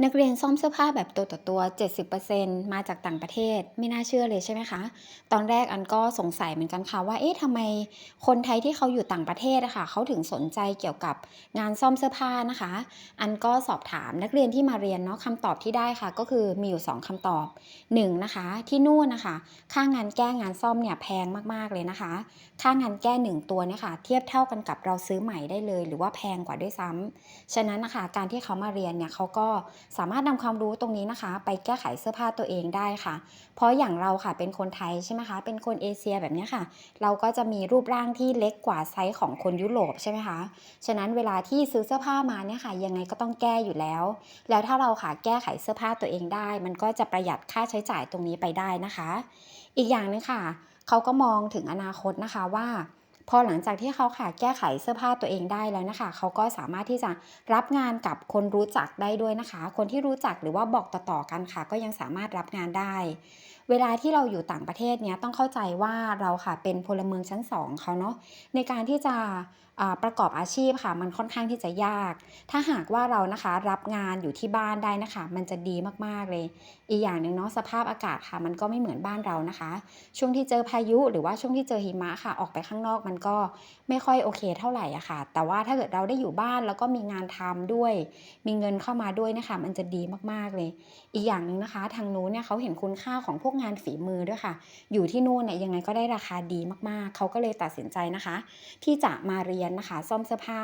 นักเรียนซ่อมเสื้อผ้าแบบตัวต่อตัว 70%มาจากต่างประเทศ ไม่น่าเชื่อเลยใช่ไหมคะ ตอนแรกอันก็สงสัยเหมือนกันค่ะว่า เอ๊ะทำไมคนไทยที่เขาอยู่ต่างประเทศอะค่ะเขาถึงสนใจเกี่ยวกับงานซ่อมเสื้อผ้านะคะ อันก็สอบถามนักเรียนที่มาเรียนเนาะคำตอบที่ได้ค่ะ ก็คือมีอยู่ 2คำตอบ 1 นะคะ ที่นู่นนะคะ ค่างานแก้งานซ่อมเนี่ยแพงมากๆเลยนะคะ ค่างานแก้ 1 ตัวเนี่ยค่ะเทียบเท่ากันกับเราซื้อใหม่ได้เลย หรือว่าแพงกว่าด้วยซ้ำฉะนั้นนะคะการที่เขามาเรียนเนี่ยเขาก็สามารถนำความรู้ตรงนี้นะคะ ไปแก้ไขเสื้อผ้าตัวเองได้ค่ะ เพราะอย่างเราค่ะเป็นคนไทยใช่ไหมคะ เป็นคนเอเชียแบบนี้ค่ะ เราก็จะมีรูปร่างที่เล็กกว่าไซส์ของคนยุโรปใช่ไหมคะ ฉะนั้นเวลาที่ซื้อเสื้อผ้ามาเนี่ยค่ะยังไงก็ต้องแก้อยู่แล้ว แล้วถ้าเราค่ะแก้ไขเสื้อผ้าตัวเองได้ มันก็จะประหยัดค่าใช้จ่ายตรงนี้ไปได้นะคะ อีกอย่างหนึงค่ะเขาก็มองถึงอนาคตนะคะว่า พอหลังจากที่เขาค่ะแก้ไขเสื้อผ้าตัวเองได้แล้วนะคะ เขาก็สามารถที่จะรับงานกับคนรู้จักได้ด้วยนะคะ คนที่รู้จักหรือว่าบอกต่อๆกันค่ะ ก็ยังสามารถรับงานได้ เวลาที่เราอยู่ต่างประเทศเนี้ยต้องเข้าใจว่าเราค่ะเป็นพลเมืองชั้น2เขาเนาะในการที่จะประกอบอาชีพค่ะ มันค่อนข้างที่จะยาก ถ้าหากว่าเรานะคะรับงานอยู่ที่บ้านได้นะคะ มันจะดีมากๆเลย อีกอย่างหนึ่งเนาะสภาพอากาศค่ะ มันก็ไม่เหมือนบ้านเรานะคะ ช่วงที่เจอพายุหรือว่าช่วงที่เจอหิมะค่ะ ออกไปข้างนอกมันก็ไม่ค่อยโอเคเท่าไหร่อะค่ะ แต่ว่าถ้าเกิดเราได้อยู่บ้านแล้วก็มีงานทำด้วย มีเงินเข้ามาด้วยนะคะ มันจะดีมากๆเลย อีกอย่างหนึ่งนะคะ ทางนู้นเนี่ยเขาเห็นคุณค่าของพวกงานฝีมือด้วยค่ะ อยู่ที่นู่นเนี่ยยังไงก็ได้ราคาดีมากๆ เขาก็เลยตัดสินใจนะคะ ที่จะมาเรียนนะคะ ซ่อมเสื้อผ้า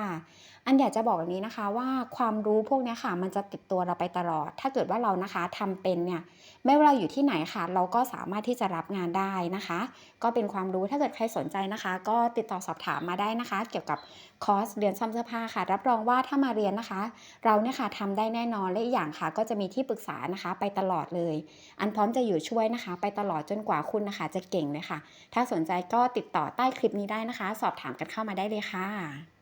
อันอยากจะบอกแบบนี้นะคะว่าความรู้พวกนี้ค่ะ มันจะติดตัวเราไปตลอด ถ้าเกิดว่าเรานะคะทำเป็นเนี่ยไม่ว่าเราอยู่ที่ไหนค่ะ เราก็สามารถที่จะรับงานได้นะคะ ก็เป็นความรู้ถ้าเกิดใครสนใจนะคะ ก็ติดต่อสอบถามมาได้นะคะ เกี่ยวกับคอร์สเรียนซ่อมเสื้อผ้าค่ะ รับรองว่าถ้ามาเรียนนะคะ เราเนี่ยค่ะทำได้แน่นอนและอีกอย่างค่ะ ก็จะมีที่ปรึกษานะคะ ไปตลอดเลย อันพร้อมจะอยู่ช่วยนะนะคะ ไปตลอดจนกว่าคุณนะคะ จะเก่งเลยค่ะ ถ้าสนใจก็ติดต่อใต้คลิปนี้ได้นะคะ สอบถามกันเข้ามาได้เลยค่ะ